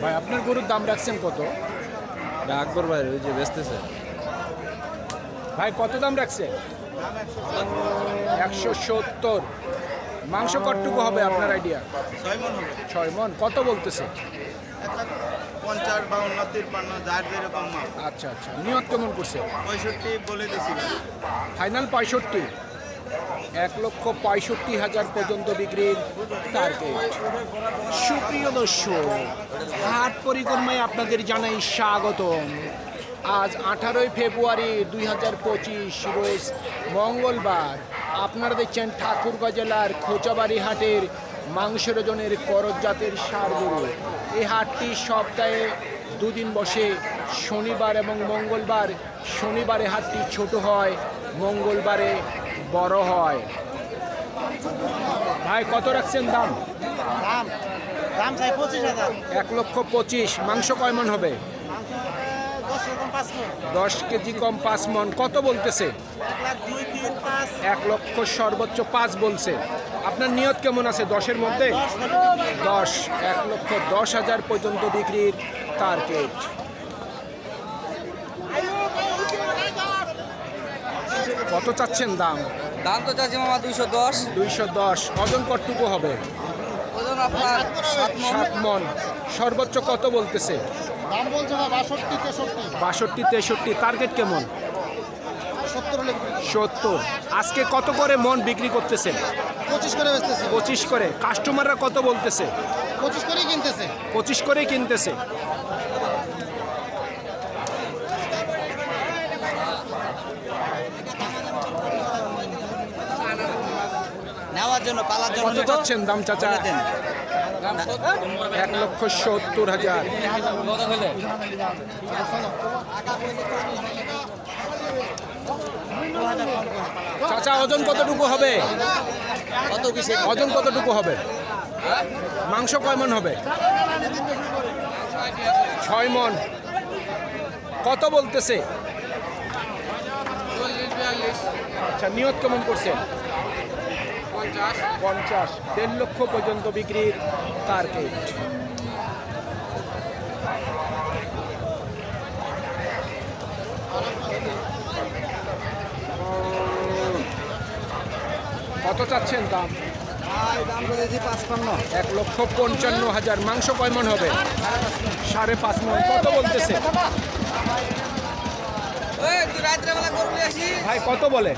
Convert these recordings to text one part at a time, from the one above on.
ভাই আপনার গরুর দাম রাখছেন কত? আকবর ভাই ওই যে বেচতেছে। ভাই কত দাম রাখছে? একশো সত্তর। মাংস কতটুকু হবে আপনার আইডিয়া ছয় মন হবে। ছয় মন কত বলতেছে? পঞ্চাশ বাউন্ন তিরপান্ন যার যেরকম আচ্ছা আচ্ছা নিয়ত কেমন করছে? পঁয়ষট্টি বলে দিছি ফাইনাল পঁয়ষট্টি। এক লক্ষ পঁয়ষট্টি হাজার পর্যন্ত বিক্রির টার্গেট সুপ্রিয় দর্শক, হাট পরিক্রমায় আপনাদের জানাই স্বাগতম। আজ আঠারোই ফেব্রুয়ারি দুই হাজার পঁচিশ, রোজ মঙ্গলবার। আপনারা দেখছেন ঠাকুরগাঁ জেলার খোঁচাবাড়ি হাটের মাংসের ওজনের করজ জাতের সার গরু। এই হাটটি সপ্তাহে দুদিন বসে, শনিবার এবং মঙ্গলবার। শনিবারে হাটটি ছোট হয়, মঙ্গলবারে বড় হয়। ভাই কত রাখছেন দাম? দাম দাম চাই পঁচিশ হাজার। এক লক্ষ পঁচিশ। মাংস কয় মন হবে? দশ কেজি কম পাঁচ মন। কত বলতেছে? এক লক্ষ সর্বোচ্চ পাঁচ বলছে। আপনার নিয়ত কেমন আছে দশের মধ্যে? দশ। দশ এক লক্ষ দশ হাজার পর্যন্ত বিক্রির টার্গেট। কত চাচ্ছেন দাম? দাম তো চাচ্ছি মামা দুইশো দশ। দুইশো দশ। ওজন কতটুকু হবে? ওজন আপনার সাত মন। সর্বোচ্চ কত বলতেছে? দাম বলছে না বাষট্টি তেষট্টি। বাষট্টি তেষট্টি। টার্গেট কেমন? সত্তর। আজকে কত করে মন বিক্রি করতেছেন? পঁচিশ করে বেচতেছে। পঁচিশ করে। কাস্টমাররা কত বলতেছে? পঁচিশ করেই কিনতেছে। পঁচিশ করেই কিনতেছে। নেওয়ার জন্য পালার কত চাচ্ছেন দাম চাচা? এক লক্ষ সত্তর হাজার। চাচা ওজন কতটুকু হবে? কত কিসে ওজন কতটুকু হবে? মাংস কয় মন হবে? ছয় মন। কত বলতেছে? আচ্ছা নিয়ত কেমন করছেন? পঞ্চাশ দেড় লক্ষ পর্যন্ত বিক্রির টার্গেট কত চাচ্ছেন দাম? এক লক্ষ পঞ্চান্ন হাজার মাংস কয় মন হবে। সাড়ে পাঁচ মন কত বলতেছে? ভাই কত বলে?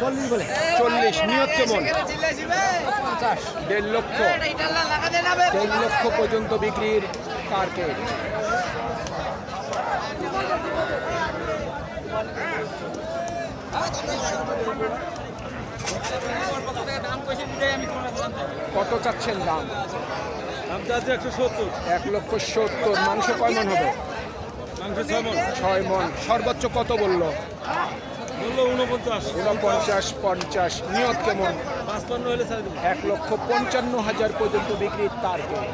চল্লিশ বলে। চল্লিশ নিয়ত কেমন দেড় লক্ষ। দেড় লক্ষ পর্যন্ত বিক্রির টার্গেট কত চাচ্ছেন দাম? এক লক্ষ সত্তর। মাংস কয় মন হবে? ছয় মন। সর্বোচ্চ কত বলল? উনপঞ্চাশ পঞ্চাশ নিয়ত কেমন? এক লক্ষ পঞ্চান্ন হাজার পর্যন্ত বিক্রির টার্গেট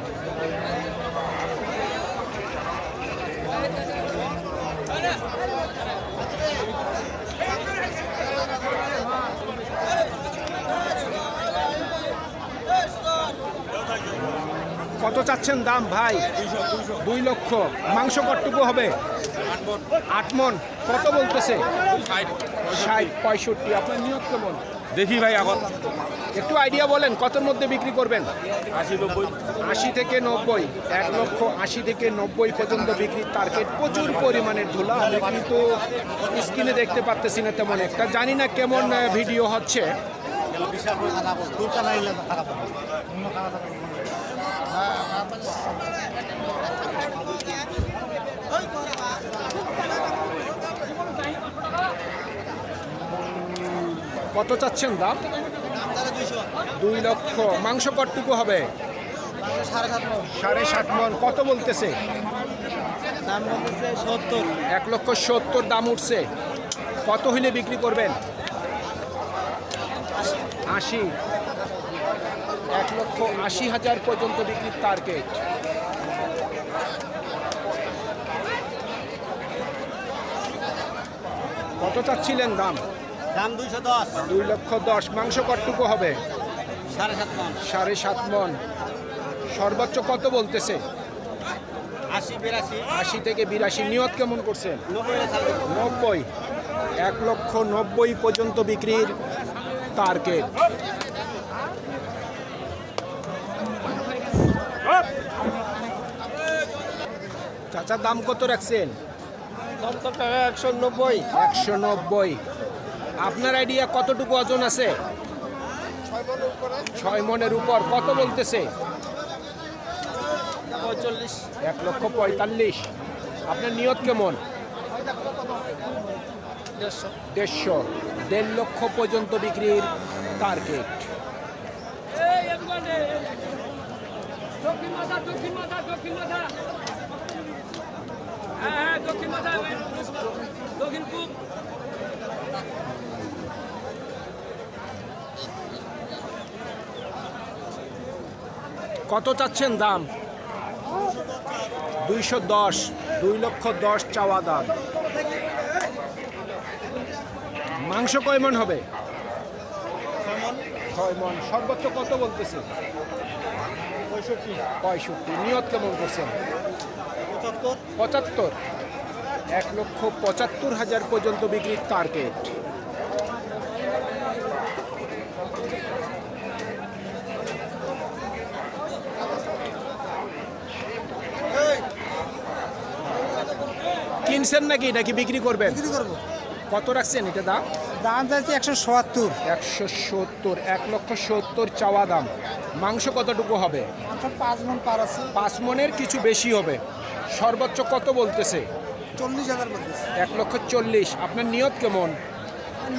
কত চাচ্ছেন দাম ভাই? দুই লক্ষ। মাংস কতটুকু হবে? আট মন। কত বলতেছে? ষাট পঁয়ষট্টি আপনার নিয়ত কেমন? দেখি ভাই আগত। একটু আইডিয়া বলেন কতর মধ্যে বিক্রি করবেন? আশি নব্বই। আশি থেকে নব্বই এক লক্ষ আশি থেকে নব্বই পর্যন্ত বিক্রির টার্গেট প্রচুর পরিমাণের ধুলা। আমি কিন্তু স্ক্রিনে দেখতে পারতেছি না তেমন একটা। জানি না কেমন ভিডিও হচ্ছে। কত চাচ্ছেন দাম? দুই লক্ষ। মাংস কতটুকু হবে? সাড়ে সাত মন। কত বলতেছে? এক লক্ষ সত্তর। দাম উঠছে। কত হইলে বিক্রি করবেন? আশি। এক লক্ষ আশি হাজার পর্যন্ত বিক্রির টার্গেট। কত চাচ্ছিলেন দাম? দাম দুইশো দশ। দুই লক্ষ দশ। মাংস কতটুকু হবে? সাড়ে সাত মন। সাড়ে সাত মন। সর্বোচ্চ কত বলতেছে? আশি বিরাশি। আশি থেকে বিরাশি। নিয়ত কেমন করছেন নব্বই এক লক্ষ নব্বই পর্যন্ত বিক্রির টার্গেট। চাচা দাম কত রাখছেন? একশো নব্বই। একশো নব্বই। আপনার আইডিয়া কতটুকু ওজন আছে? ছয় মনের উপর। কত বলতেছে? পঁয়তাল্লিশ। এক লক্ষ পঁয়তাল্লিশ। আপনার নিয়ত কেমন? দেড়শো। দেড় লক্ষ পর্যন্ত বিক্রির টার্গেট দক্ষিণ মাথা দক্ষিণ মাথা দক্ষিণ মাথা হ্যাঁ হ্যাঁ দক্ষিণ মাথা দক্ষিণ পূব কত চাচ্ছেন দাম? দুইশো দশ দুই লক্ষ দশ চাওয়া দাম। মাংস কয় মন হবে? ছয় মন। সর্বোচ্চ কত বলতেছে? পঁয়ষট্টি। পঁয়ষট্টি। নিয়ত কেমন করছেন? পঁচাত্তর। পঁচাত্তর। এক লক্ষ পঁচাত্তর হাজার পর্যন্ত বিক্রির টার্গেট কিনছেন নাকি? নাকি বিক্রি করবেন? বিক্রি করব। কত রাখছেন এটা দাম? দাম চাইছে একশো সত্তর। একশো সত্তর এক লক্ষ সত্তর চাওয়া দাম। মাংস কতটুকু হবে? মাংস পাঁচ মন পার আছে। পাঁচ মনের কিছু বেশি হবে। সর্বোচ্চ কত বলতেছে? চল্লিশ হাজার বলতেছে। এক লক্ষ চল্লিশ। আপনার নিয়ত কেমন?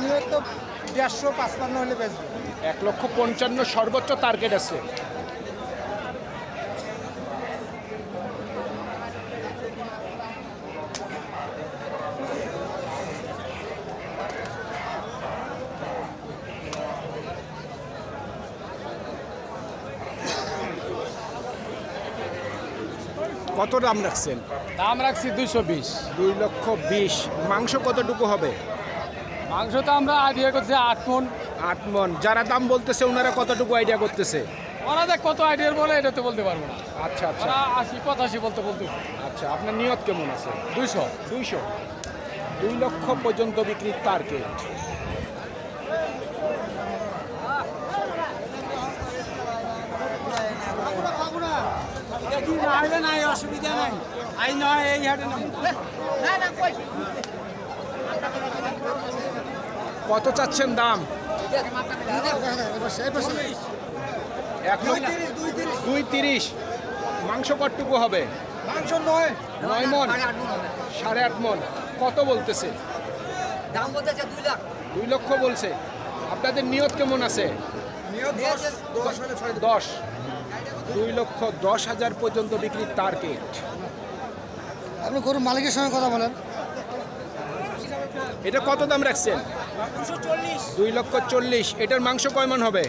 নিয়ত তো দেড়শো পাঁচপান্ন হলে বেচবো। এক লক্ষ পঞ্চান্ন সর্বোচ্চ টার্গেট আছে। কত দাম রাখছেন? দাম রাখছি দুইশো বিশ। দুই লক্ষ বিশ। মাংস কতটুকু হবে? মাংস তো আমরা আইডিয়া করছি আট মন। আট মন। যারা দাম বলতেছে ওনারা কতটুকু আইডিয়া করতেছে? ওরা দেখ কত আইডিয়ার বলে এটা তো বলতে পারব না। আচ্ছা আচ্ছা। আশি পঁচাশি বলতে বলতে আচ্ছা আপনার নিয়ত কেমন আছে? দুইশো। দুইশো। দুই লক্ষ পর্যন্ত বিক্রি বিক্রির টার্গেট নাই অসুবিধা নাই। আই নয় এই হাটে কত চাচ্ছেন দাম? এক দুই তিরিশ মাংস কটটুকু হবে? মাংস নয়। নয় মন? সাড়ে আট মন। কত বলতেছে? দাম বলতেছে দুই লাখ। দুই লক্ষ বলছে। আপনাদের নিয়ত কেমন আছে? দশ। দুই লক্ষ দশ হাজার পর্যন্ত বিক্রির টার্গেট। আপনি গরুর মালিকের সঙ্গে কথা বলেন। এটা কত দাম রাখছেন? দুই লক্ষ চল্লিশ। এটার মাংস কয় মন হবে?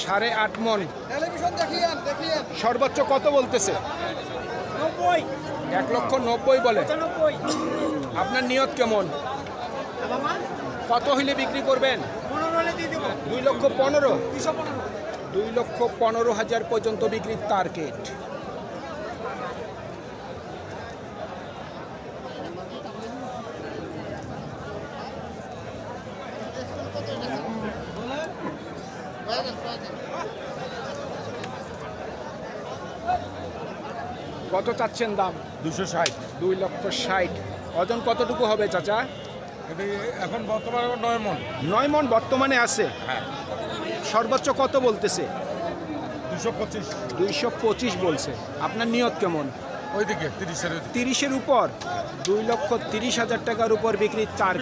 সাড়ে আট মন। সর্বোচ্চ কত বলতেছে? এক লক্ষ নব্বই বলে। আপনার নিয়ত কেমন? কত হইলে বিক্রি করবেন? দুই লক্ষ পনেরো। দুই লক্ষ পনেরো হাজার পর্যন্ত বিক্রির টার্গেট। কত চাচ্ছেন দাম? দুশো ষাট। দুই লক্ষ ষাট। ওজন কতটুকু হবে চাচা? এখন বর্তমানে নয় মন। নয় মন বর্তমানে আছে। হ্যাঁ। সর্বোচ্চ কত বলতেছে? দুশো পঁচিশ। দুইশো পঁচিশ বলছে। আপনার নিয়ত কেমন? ওইদিকে তিরিশের তিরিশের উপর? দুই লক্ষ তিরিশ হাজার টাকার উপর বিক্রি চার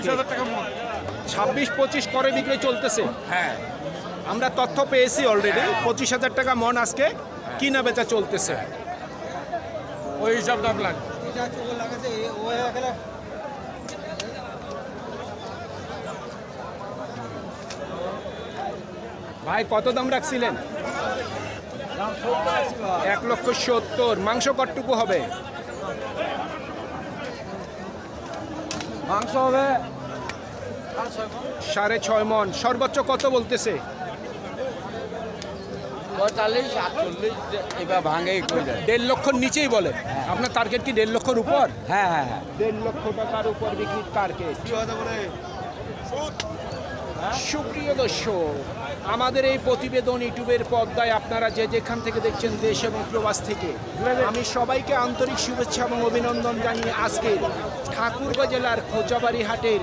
ছাব্বিশ পঁচিশ করে বিক্রি চলতেছে? হ্যাঁ। আমরা তথ্য পেয়েছি অলরেডি পঁচিশ হাজার টাকা মন আজকে কিনা বেচা চলতেছে? ওই হিসাব দাম লাগবে ভাই কত দাম রাখছিলেন? এক লক্ষ সত্তর। মাংস কটটুকু হবে? মাংস হবে সাড়ে ছয় মন। সর্বোচ্চ কত বলতেছে? দেড় লক্ষর নিচেই বলে। আপনার টার্গেট কি দেড় লক্ষর উপর? হ্যাঁ হ্যাঁ হ্যাঁ। দেড় লক্ষ টাকার উপর বিক্রির টার্গেট সুপ্রিয় দর্শক, আমাদের এই প্রতিবেদন ইউটিউবের পর্দায় আপনারা যে যেখান থেকে দেখছেন দেশ এবং প্রবাস থেকে, আমি সবাইকে আন্তরিক শুভেচ্ছা এবং অভিনন্দন জানিয়ে আজকে ঠাকুরগাঁ জেলার খোঁচাবাড়ি হাটের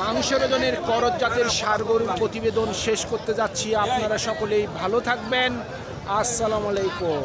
মাংসের ওজনের করজ জাতের সার গরুর প্রতিবেদন শেষ করতে যাচ্ছি। আপনারা সকলেই ভালো থাকবেন। আসসালামু আলাইকুম।